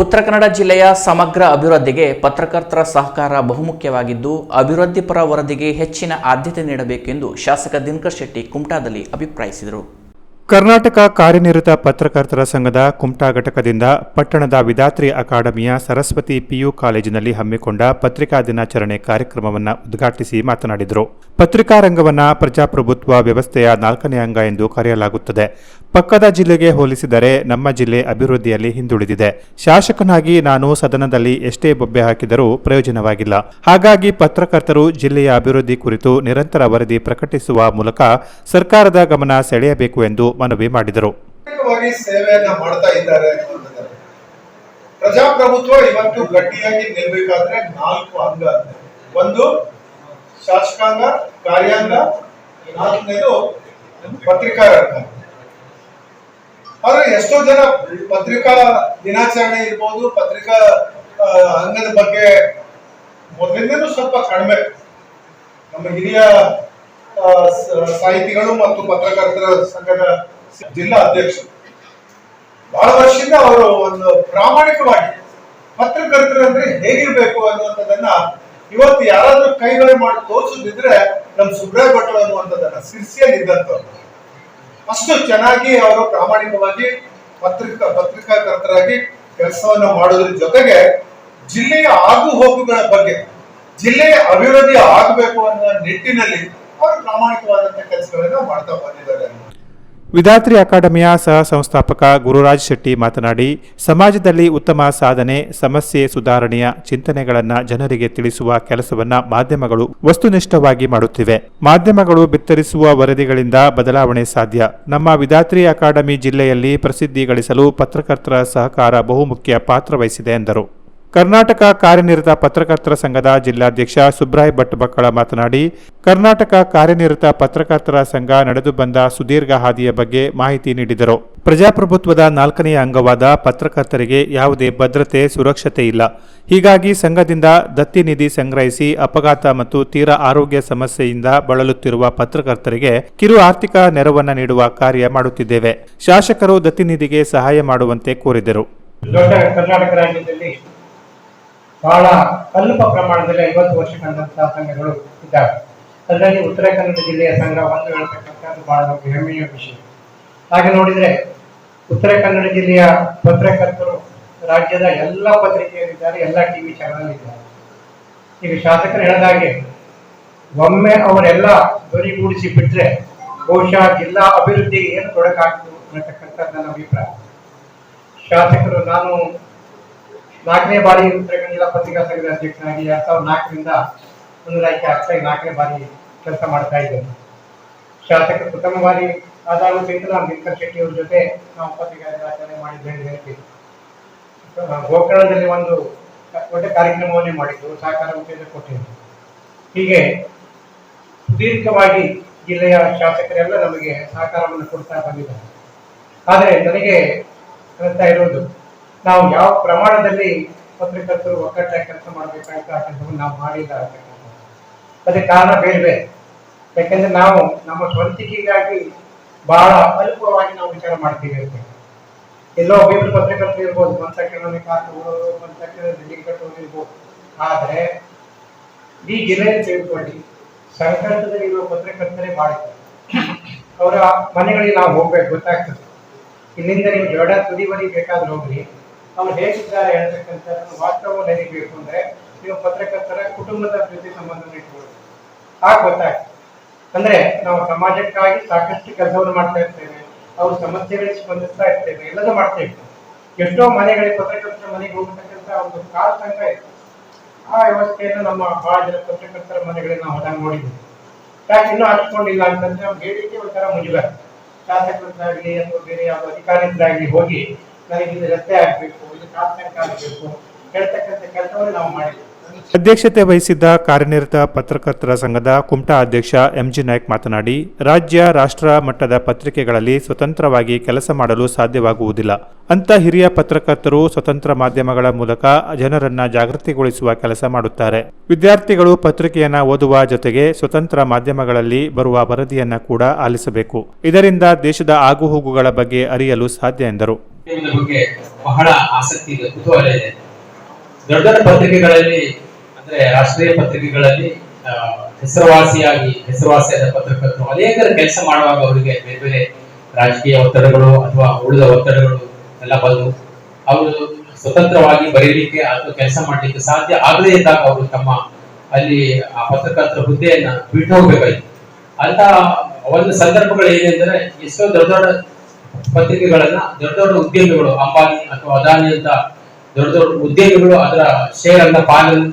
ಉತ್ತರ ಕನ್ನಡ ಜಿಲ್ಲೆಯ ಸಮಗ್ರ ಅಭಿವೃದ್ಧಿಗೆ ಪತ್ರಕರ್ತರ ಸಹಕಾರ ಬಹುಮುಖ್ಯವಾಗಿದ್ದು, ಅಭಿವೃದ್ಧಿಪರ ವರದಿಗೆ ಹೆಚ್ಚಿನ ಆದ್ಯತೆ ನೀಡಬೇಕೆಂದು ಶಾಸಕ ದಿನಕರ್ ಶೆಟ್ಟಿ ಕುಮಟಾದಲ್ಲಿ ಅಭಿಪ್ರಾಯಿಸಿದರು. ಕರ್ನಾಟಕ ಕಾರ್ಯನಿರತ ಪತ್ರಕರ್ತರ ಸಂಘದ ಕುಮಟಾ ಘಟಕದಿಂದ ಪಟ್ಟಣದ ವಿದಾತ್ರಿ ಅಕಾಡೆಮಿಯ ಸರಸ್ವತಿ ಪಿಯು ಕಾಲೇಜಿನಲ್ಲಿ ಹಮ್ಮಿಕೊಂಡ ಪತ್ರಿಕಾ ದಿನಾಚರಣೆ ಕಾರ್ಯಕ್ರಮವನ್ನು ಉದ್ಘಾಟಿಸಿ ಮಾತನಾಡಿದರು. ಪತ್ರಿಕಾ ರಂಗವನ್ನು ಪ್ರಜಾಪ್ರಭುತ್ವ ವ್ಯವಸ್ಥೆಯ ನಾಲ್ಕನೇ ಅಂಗ ಎಂದು ಕರೆಯಲಾಗುತ್ತದೆ. ಪಕ್ಕದ ಜಿಲ್ಲೆಗೆ ಹೋಲಿಸಿದರೆ ನಮ್ಮ ಜಿಲ್ಲೆ ಅಭಿವೃದ್ಧಿಯಲ್ಲಿ ಹಿಂದುಳಿದಿದೆ. ಶಾಸಕನಾಗಿ ನಾನು ಸದನದಲ್ಲಿ ಎಷ್ಟೇ ಬೊಬ್ಬೆ ಹಾಕಿದರೂ ಪ್ರಯೋಜನವಾಗಿಲ್ಲ. ಹಾಗಾಗಿ ಪತ್ರಕರ್ತರು ಜಿಲ್ಲೆಯ ಅಭಿವೃದ್ಧಿ ಕುರಿತು ನಿರಂತರ ವರದಿ ಪ್ರಕಟಿಸುವ ಮೂಲಕ ಸರ್ಕಾರದ ಗಮನ ಸೆಳೆಯಬೇಕು ಎಂದು ಮನವಿ ಮಾಡಿದರು. ಸೇವೆಯನ್ನ ಮಾಡ್ತಾ ಇದ್ದಾರೆ. ಪ್ರಜಾಪ್ರಭುತ್ವ ಇವತ್ತು ಗಟ್ಟಿಯಾಗಿ ನಿಲ್ಬೇಕಾದ್ರೆ ನಾಲ್ಕು ಅಂಗ ಒಂದು ಶಾಸಕಾಂಗ, ಕಾರ್ಯಾಂಗ, ನಾಲ್ಕನೇದು ಪತ್ರಿಕಾ ರಂಗ ಆದ್ರೆ ಎಷ್ಟೋ ಜನ ಪತ್ರಿಕಾ ದಿನಾಚರಣೆ ಇರ್ಬೋದು, ಪತ್ರಿಕಾ ಅಂಗದ ಬಗ್ಗೆ ಮೊದಲಿಂದನೂ ಸ್ವಲ್ಪ ಕಡಿಮೆ. ನಮ್ಮ ಹಿರಿಯ ಸಾಹಿತಿಗಳು ಮತ್ತು ಪತ್ರಕರ್ತರ ಸಂಘದ ಜಿಲ್ಲಾ ಅಧ್ಯಕ್ಷರು ಬಹಳ ವರ್ಷದಿಂದ ಅವರು ಒಂದು ಪ್ರಾಮಾಣಿಕವಾಗಿ ಪತ್ರಕರ್ತರಂದ್ರೆ ಹೇಗಿರ್ಬೇಕು ಅನ್ನುವಂಥದ್ದನ್ನ ಇವತ್ತು ಯಾರಾದ್ರೂ ಕೈಗಳು ಮಾಡಿ ತೋರಿಸುದಿದ್ರೆ ನಮ್ ಸುಬ್ರಾಯ ಭಟ್ರು ಅನ್ನುವಂಥದ್ದನ್ನ ಸಿರ್ಸಿಯಲ್ಲಿ ಇದ್ದಂಥವ್ರು ಅಷ್ಟು ಚೆನ್ನಾಗಿ ಅವರು ಪ್ರಾಮಾಣಿಕವಾಗಿ ಪತ್ರಿಕಾ ಪತ್ರಿಕಾಕರ್ತರಾಗಿ ಕೆಲಸವನ್ನ ಮಾಡೋದ್ರ ಜೊತೆಗೆ ಜಿಲ್ಲೆಯ ಆಗು ಹೋಗುಗಳ ಬಗ್ಗೆ, ಜಿಲ್ಲೆಯ ಅಭಿವೃದ್ಧಿ ಆಗಬೇಕು ಅನ್ನೋ ನಿಟ್ಟಿನಲ್ಲಿ ಅವರು ಪ್ರಾಮಾಣಿಕವಾದಂತಹ ಕೆಲಸಗಳನ್ನ ಮಾಡ್ತಾ ಬಂದಿದ್ದಾರೆ. ವಿಧಾತ್ರಿ ಅಕಾಡೆಮಿಯ ಸಹ ಸಂಸ್ಥಾಪಕ ಗುರುರಾಜ್ ಶೆಟ್ಟಿ ಮಾತನಾಡಿ, ಸಮಾಜದಲ್ಲಿ ಉತ್ತಮ ಸಾಧನೆ, ಸಮಸ್ಯೆ ಸುಧಾರಣೆಯ ಚಿಂತನೆಗಳನ್ನು ಜನರಿಗೆ ತಿಳಿಸುವ ಕೆಲಸವನ್ನ ಮಾಧ್ಯಮಗಳು ವಸ್ತುನಿಷ್ಠವಾಗಿ ಮಾಡುತ್ತಿವೆ. ಮಾಧ್ಯಮಗಳು ಬಿತ್ತರಿಸುವ ವರದಿಗಳಿಂದ ಬದಲಾವಣೆ ಸಾಧ್ಯ. ನಮ್ಮ ವಿದಾತ್ರಿ ಅಕಾಡೆಮಿ ಜಿಲ್ಲೆಯಲ್ಲಿ ಪ್ರಸಿದ್ಧಿ ಗಳಿಸಲು ಪತ್ರಕರ್ತರ ಸಹಕಾರ ಬಹುಮುಖ್ಯ ಪಾತ್ರ ವಹಿಸಿದೆ ಎಂದರು. ಕರ್ನಾಟಕ ಕಾರ್ಯನಿರತ ಪತ್ರಕರ್ತರ ಸಂಘದ ಜಿಲ್ಲಾಧ್ಯಕ್ಷ ಸುಬ್ರಾಯ್ ಭಟ್ ಬಕ್ಕಳ ಮಾತನಾಡಿ, ಕರ್ನಾಟಕ ಕಾರ್ಯನಿರತ ಪತ್ರಕರ್ತರ ಸಂಘ ನಡೆದು ಬಂದ ಸುದೀರ್ಘ ಹಾದಿಯ ಬಗ್ಗೆ ಮಾಹಿತಿ ನೀಡಿದರು. ಪ್ರಜಾಪ್ರಭುತ್ವದ ನಾಲ್ಕನೆಯ ಅಂಗವಾದ ಪತ್ರಕರ್ತರಿಗೆ ಯಾವುದೇ ಭದ್ರತೆ, ಸುರಕ್ಷತೆ ಇಲ್ಲ. ಹೀಗಾಗಿ ಸಂಘದಿಂದ ದತ್ತಿ ನಿಧಿ ಸಂಗ್ರಹಿಸಿ ಅಪಘಾತ ಮತ್ತು ತೀರಾ ಆರೋಗ್ಯ ಸಮಸ್ಯೆಯಿಂದ ಬಳಲುತ್ತಿರುವ ಪತ್ರಕರ್ತರಿಗೆ ಕಿರು ಆರ್ಥಿಕ ನೆರವನ್ನು ನೀಡುವ ಕಾರ್ಯ ಮಾಡುತ್ತಿದ್ದೇವೆ. ಶಾಸಕರು ದತ್ತಿ ನಿಧಿಗೆ ಸಹಾಯ ಮಾಡುವಂತೆ ಕೋರಿದರು. ಕರ್ನಾಟಕ ರಾಜ್ಯದಲ್ಲಿ ಬಹಳ ಅಲ್ಪ ಪ್ರಮಾಣದಲ್ಲಿ ಐವತ್ತು ವರ್ಷ ಕಂಡಂತಹ ಸಂಘಗಳು ಇದ್ದಾವೆ. ಅದರಲ್ಲಿ ಉತ್ತರ ಕನ್ನಡ ಜಿಲ್ಲೆಯ ಸಂಘ ಒಂದು ಹೇಳ್ತಕ್ಕಂಥದ್ದು ಬಹಳ ಹೆಮ್ಮೆಯ ವಿಷಯ. ಹಾಗೆ ನೋಡಿದ್ರೆ ಉತ್ತರ ಕನ್ನಡ ಜಿಲ್ಲೆಯ ಪತ್ರಕರ್ತರು ರಾಜ್ಯದ ಎಲ್ಲ ಪತ್ರಿಕೆಯಲ್ಲಿದ್ದಾರೆ, ಎಲ್ಲ ಟಿವಿ ಚಾನಲ್ ಇದ್ದಾರೆ ಈಗ ಶಾಸಕರು ಹೇಳಿದಾಗೆ ಒಮ್ಮೆ ಅವರೆಲ್ಲ ಧ್ವನಿಗೂಡಿಸಿ ಬಿಟ್ರೆ ಬಹುಶಃ ಜಿಲ್ಲಾ ಅಭಿವೃದ್ಧಿಗೆ ಏನು ತೊಡಕಾಗ್ತದೆ ಅನ್ನತಕ್ಕಂಥದ್ದು ನನ್ನ ಅಭಿಪ್ರಾಯ. ಶಾಸಕರು ನಾನು ನಾಲ್ಕನೇ ಬಾರಿ ಜಿಲ್ಲಾ ಪತ್ರಿಕಾ ಸಂಘದ ಅಧ್ಯಕ್ಷನಾಗಿ ಎರಡ್ ಸಾವಿರದ ನಾಲ್ಕರಿಂದ ಮುಂದಾಯ್ಕೆ ಆಗ್ತಾ ನಾಲ್ಕನೇ ಬಾರಿ ಕೆಲಸ ಮಾಡ್ತಾ ಇದ್ದೇನೆ. ಶಾಸಕ ಪ್ರಥಮ ಬಾರಿ ಆದಾಗ ಬೇಕಲ್ಲ ದಿನಕರ್ ಶೆಟ್ಟಿ ಅವ್ರ ಜೊತೆ ನಾವು ಪತ್ರಿಕಾ ಆಚರಣೆ ಮಾಡಿದ್ದೇವೆ ಗೋಕರ್ಣದಲ್ಲಿ ಒಂದು ದೊಡ್ಡ ಕಾರ್ಯಕ್ರಮವನ್ನೇ ಮಾಡಿದ್ದು, ಸಹಕಾರ ಉತ್ತೇಜನ ಕೊಟ್ಟಿದ್ದು. ಹೀಗೆ ಸುದೀರ್ಘವಾಗಿ ಜಿಲ್ಲೆಯ ಶಾಸಕರೆಲ್ಲ ನಮಗೆ ಸಹಕಾರವನ್ನು ಕೊಡ್ತಾ ಬಂದಿದ್ದಾರೆ. ಆದರೆ ನನಗೆ ಕಲಿತಾ ಇರೋದು ನಾವು ಯಾವ ಪ್ರಮಾಣದಲ್ಲಿ ಪತ್ರಕರ್ತರು ಒಕ್ಕಟ್ಟಾಗಿ ಕೆಲಸ ಮಾಡಬೇಕಾಗಿತ್ತು ಆ ಕೆಲಸವನ್ನು ನಾವು ಮಾಡಿಲ್ಲ. ಅದಕ್ಕೆ ಕಾರಣ ಬೇರೆ ಯಾಕೆಂದ್ರೆ ನಾವು ನಮ್ಮ ಸ್ವಂತಿಕೆಗಾಗಿ ಬಹಳ ಅಲ್ಪವಾಗಿ ನಾವು ವಿಚಾರ ಮಾಡ್ತೀವಿ ಅಂತ ಎಲ್ಲೋ ಒಬ್ಬರು ಪತ್ರಕರ್ತರು ಇರ್ಬೋದು ಒಂದ್ ತಕ್ಷಣ ಕಾರ್ ತಗೊಳ್ಳೋರು ಒಂದ್ ತಕ್ಷಣ ಬಿಲ್ಡಿಂಗ್ ಕಟ್ಟೋರು ಇರ್ಬೋದು. ಆದ್ರೆ ಈ ಜಿಲ್ಲೆಯಲ್ಲಿ ತಿಳ್ಕೊಳ್ಳಿ ಸಂಕಷ್ಟದಲ್ಲಿರುವ ಪತ್ರಕರ್ತರೇ ಮಾಡಿದ್ದಾರೆ ಅವರ ಮನೆಗಳಿಗೆ ನಾವು ಹೋಗ್ಬೇಕು, ಗೊತ್ತಾಗ್ತದೆ. ಇಲ್ಲಿಂದ ನೀವು ಜೋಡ ತುದಿವರಿ ಬೇಕಾದ್ರೆ ಹೋಗ್ರಿ. ಅವ್ರು ಹೇಗಿದ್ದಾರೆ ಹೇಳ್ತಕ್ಕಂಥ ವಾಸ್ತವ ನೆನಬೇಕು ಅಂದ್ರೆ ನೀವು ಪತ್ರಕರ್ತರ ಕುಟುಂಬದ ಪ್ರೀತಿ ಸಂಬಂಧವನ್ನು ಇಟ್ಕೊಳ್ಳಿ. ಆಗ ಗೊತ್ತಾಗ್ತದೆ ಅಂದ್ರೆ ನಾವು ಸಮಾಜಕ್ಕಾಗಿ ಸಾಕಷ್ಟು ಕೆಲಸವನ್ನು ಮಾಡ್ತಾ ಇರ್ತೇವೆ, ಅವ್ರ ಸಮಸ್ಯೆಗಳಿಗೆ ಸ್ಪಂದಿಸ್ತಾ ಇರ್ತೇವೆ ಎಲ್ಲದೂ ಮಾಡ್ತಾ ಇರ್ತೇವೆ. ಎಷ್ಟೋ ಮನೆಗಳಿಗೆ ಪತ್ರಕರ್ತರ ಮನೆಗೆ ಹೋಗ್ತಕ್ಕಂಥ ಒಂದು ಕಾಲ್ ಸಂಘ ಇತ್ತು. ಆ ವ್ಯವಸ್ಥೆಯನ್ನು ನಮ್ಮ ಬಹಳ ಜನ ಪತ್ರಕರ್ತರ ಮನೆಗಳಿಗೆ ನಾವು ಹೊರಗೆ ನೋಡಿದ್ವಿ. ಯಾಕೆ ಇನ್ನೂ ಹಚ್ಕೊಂಡಿಲ್ಲ ಅಂತಂದ್ರೆ ಅವ್ರು ಹೇಳಿಕೆ ಒಂಥರ ಮುಜುಗರ. ಶಾಸಕರದ್ದಾಗ್ಲಿ ಅಥವಾ ಬೇರೆ ಯಾವ ಅಧಿಕಾರಿಗಳಾಗ್ಲಿ ಹೋಗಿ ಅಧ್ಯಕ್ಷತೆ ವಹಿಸಿದ್ದ ಕಾರ್ಯನಿರತ ಪತ್ರಕರ್ತರ ಸಂಘದ ಕುಮಟಾ ಅಧ್ಯಕ್ಷ ಎಂಜಿ ನಾಯ್ಕ್ ಮಾತನಾಡಿ, ರಾಜ್ಯ ರಾಷ್ಟ್ರ ಮಟ್ಟದ ಪತ್ರಿಕೆಗಳಲ್ಲಿ ಸ್ವತಂತ್ರವಾಗಿ ಕೆಲಸ ಮಾಡಲು ಸಾಧ್ಯವಾಗುವುದಿಲ್ಲ. ಅಂತ ಹಿರಿಯ ಪತ್ರಕರ್ತರು ಸ್ವತಂತ್ರ ಮಾಧ್ಯಮಗಳ ಮೂಲಕ ಜನರನ್ನ ಜಾಗೃತಿಗೊಳಿಸುವ ಕೆಲಸ ಮಾಡುತ್ತಾರೆ. ವಿದ್ಯಾರ್ಥಿಗಳು ಪತ್ರಿಕೆಯನ್ನ ಓದುವ ಜೊತೆಗೆ ಸ್ವತಂತ್ರ ಮಾಧ್ಯಮಗಳಲ್ಲಿ ಬರುವ ವರದಿಯನ್ನ ಕೂಡ ಆಲಿಸಬೇಕು. ಇದರಿಂದ ದೇಶದ ಆಗುಹೋಗುಗಳ ಬಗ್ಗೆ ಅರಿಯಲು ಸಾಧ್ಯ ಎಂದರು. ಬಗ್ಗೆ ಬಹಳ ಆಸಕ್ತಿ ಇದೆ, ಕುತೂಹಲ ಇದೆ. ದೊಡ್ಡ ದೊಡ್ಡ ಪತ್ರಿಕೆಗಳಲ್ಲಿ, ಅಂದ್ರೆ ರಾಷ್ಟ್ರೀಯ ಪತ್ರಿಕೆಗಳಲ್ಲಿ ಹೆಸರುವಾಸಿಯಾಗಿ, ಹೆಸರುವಾಸಿಯಾದ ಪತ್ರಕರ್ತರು ಅನೇಕರ ಕೆಲಸ ಮಾಡುವಾಗ ಅವರಿಗೆ ಬೇರೆ ಬೇರೆ ರಾಜಕೀಯ ಒತ್ತಡಗಳು ಅಥವಾ ಉಳಿದ ಒತ್ತಡಗಳು ಎಲ್ಲ ಬಂದು ಅವರು ಸ್ವತಂತ್ರವಾಗಿ ಬರೀಲಿಕ್ಕೆ ಅಥವಾ ಕೆಲಸ ಮಾಡಲಿಕ್ಕೆ ಸಾಧ್ಯ ಆಗದೇ ಇದ್ದಾಗ ಅವರು ತಮ್ಮ ಅಲ್ಲಿ ಆ ಪತ್ರಕರ್ತರ ಹುದ್ದೆಯನ್ನ ಬಿಟ್ಟು ಹೋಗ್ಬೇಕಾಯ್ತು. ಅಂತ ಒಂದು ಸಂದರ್ಭಗಳು ಏನೆಂದ್ರೆ, ಎಷ್ಟೋ ದೊಡ್ಡ ದೊಡ್ಡ ಪತ್ರಿಕೆಗಳನ್ನ ದೊಡ್ಡ ದೊಡ್ಡ ಉದ್ಯಮಿಗಳು, ಅಂಬಾನಿ ಅಥವಾ ಅದಾನಿ ಅಂತ ದೊಡ್ಡ ದೊಡ್ಡ ಉದ್ಯಮಿಗಳು ಅದರ ಶೇರ್ ಅನ್ನ ಪಾಲನ್ನು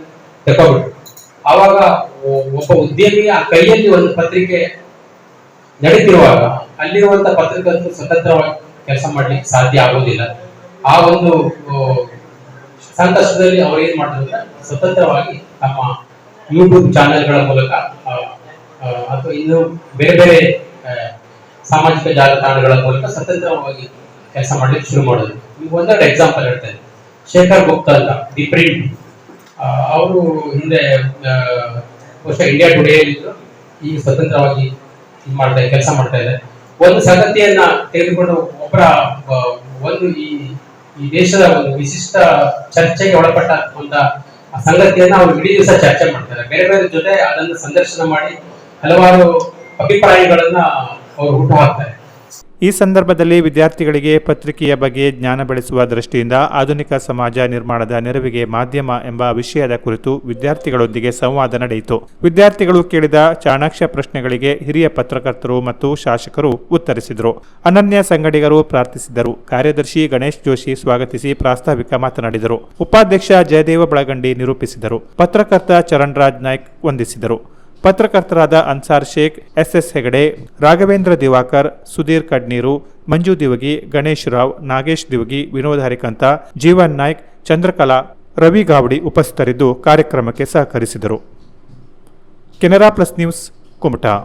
ತಗೊಬಿಟ್ರು ಆವಾಗ ಒಬ್ಬ ಆ ಕೈಯಲ್ಲಿ ಒಂದು ಪತ್ರಿಕೆ ನಡೀತಿರುವಾಗ ಅಲ್ಲಿರುವಂತ ಪತ್ರಕರ್ತರು ಸ್ವತಂತ್ರವಾಗಿ ಕೆಲಸ ಮಾಡ್ಲಿಕ್ಕೆ ಸಾಧ್ಯ ಆಗೋದಿಲ್ಲ ಆ ಒಂದು ಸಂಕಷ್ಟದಲ್ಲಿ ಅವ್ರು ಏನ್ ಮಾಡಿದ್ರೆ ಸ್ವತಂತ್ರವಾಗಿ ತಮ್ಮ ಯೂಟ್ಯೂಬ್ ಚಾನೆಲ್ಗಳ ಮೂಲಕ ಅಥವಾ ಇನ್ನು ಬೇರೆ ಬೇರೆ ಸಾಮಾಜಿಕ ಜಾಲತಾಣಗಳ ಮೂಲಕ ಸ್ವತಂತ್ರವಾಗಿ ಕೆಲಸ ಮಾಡ್ಲಿಕ್ಕೆ ಶುರು ಮಾಡೋದು ಈಗ ಒಂದೆರಡು ಎಕ್ಸಾಂಪಲ್ ಹೇಳ್ತೇನೆ. ಶೇಖರ್ ಗುಪ್ತಾ ಅಂತ ದಿ ಪ್ರಿಂಟ್ ಅವರು ಹಿಂದೆ ಬಹುಶಃ ಇಂಡಿಯಾ ಟುಡೇ ಇದ್ರು ಈಗ ಸ್ವತಂತ್ರವಾಗಿ ಇದು ಮಾಡ್ತಾ, ಕೆಲಸ ಮಾಡ್ತಾ ಇದೆ ಒಂದು ಸಂಗತಿಯನ್ನ ತೆಗೆದುಕೊಂಡು ಒಬ್ಬರ ಒಂದು ಈ ಈ ದೇಶದ ಒಂದು ವಿಶಿಷ್ಟ ಚರ್ಚೆಗೆ ಒಳಪಟ್ಟ ಒಂದ ಸಂಗತಿಯನ್ನ ಅವರು ಇಡೀ ದಿವಸ ಚರ್ಚೆ ಮಾಡ್ತಾರೆ. ಬೇರೆ ಬೇರೆ ಜೊತೆ ಅದನ್ನು ಸಂದರ್ಶನ ಮಾಡಿ ಹಲವಾರು ಅಭಿಪ್ರಾಯಗಳನ್ನ ಅವರು ಹುಟ್ಟುಹಾಕ್ತಾರೆ ಈ ಸಂದರ್ಭದಲ್ಲಿ ವಿದ್ಯಾರ್ಥಿಗಳಿಗೆ ಪತ್ರಿಕೆಯ ಬಗ್ಗೆ ಜ್ಞಾನ ಬೆಳೆಸುವ ದೃಷ್ಟಿಯಿಂದ ಆಧುನಿಕ ಸಮಾಜ ನಿರ್ಮಾಣದ ನೆರವಿಗೆ ಮಾಧ್ಯಮ ಎಂಬ ವಿಷಯದ ಕುರಿತು ವಿದ್ಯಾರ್ಥಿಗಳೊಂದಿಗೆ ಸಂವಾದ ನಡೆಯಿತು. ವಿದ್ಯಾರ್ಥಿಗಳು ಕೇಳಿದ ಚಾಣಾಕ್ಷ ಪ್ರಶ್ನೆಗಳಿಗೆ ಹಿರಿಯ ಪತ್ರಕರ್ತರು ಮತ್ತು ಶಾಸಕರು ಉತ್ತರಿಸಿದರು. ಅನನ್ಯ ಸಂಗಡಿಗರು ಪ್ರಾರ್ಥಿಸಿದರು ಕಾರ್ಯದರ್ಶಿ ಗಣೇಶ್ ಜೋಶಿ ಸ್ವಾಗತಿಸಿ ಪ್ರಾಸ್ತಾವಿಕ ಮಾತನಾಡಿದರು. ಉಪಾಧ್ಯಕ್ಷ ಜಯದೇವ ಬಳಗಂಡಿ ನಿರೂಪಿಸಿದರು. ಪತ್ರಕರ್ತ ಚರಣ್ ರಾಜ್ ನಾಯ್ಕ್ ವಂದಿಸಿದರು. ಪತ್ರಕರ್ತರಾದ ಅನ್ಸಾರ್ ಶೇಖ್ ಎಸ್ ಹೆಗಡೆ, ರಾಘವೇಂದ್ರ ದಿವಾಕರ್, ಸುಧೀರ್ ಕಡ್ನೀರು, ಮಂಜು ದಿವಗಿ, ಗಣೇಶ್ ರಾವ್, ನಾಗೇಶ್ ದಿವಗಿ, ವಿನೋದ್ ಹರಿಕಂತ, ಜೀವನ್ ನಾಯ್ಕ್, ಚಂದ್ರಕಲಾ, ರವಿ ಗಾವಡಿ ಉಪಸ್ಥಿತರಿದ್ದು ಕಾರ್ಯಕ್ರಮಕ್ಕೆ ಸಹಕರಿಸಿದರು. Canara plus news, Kumta.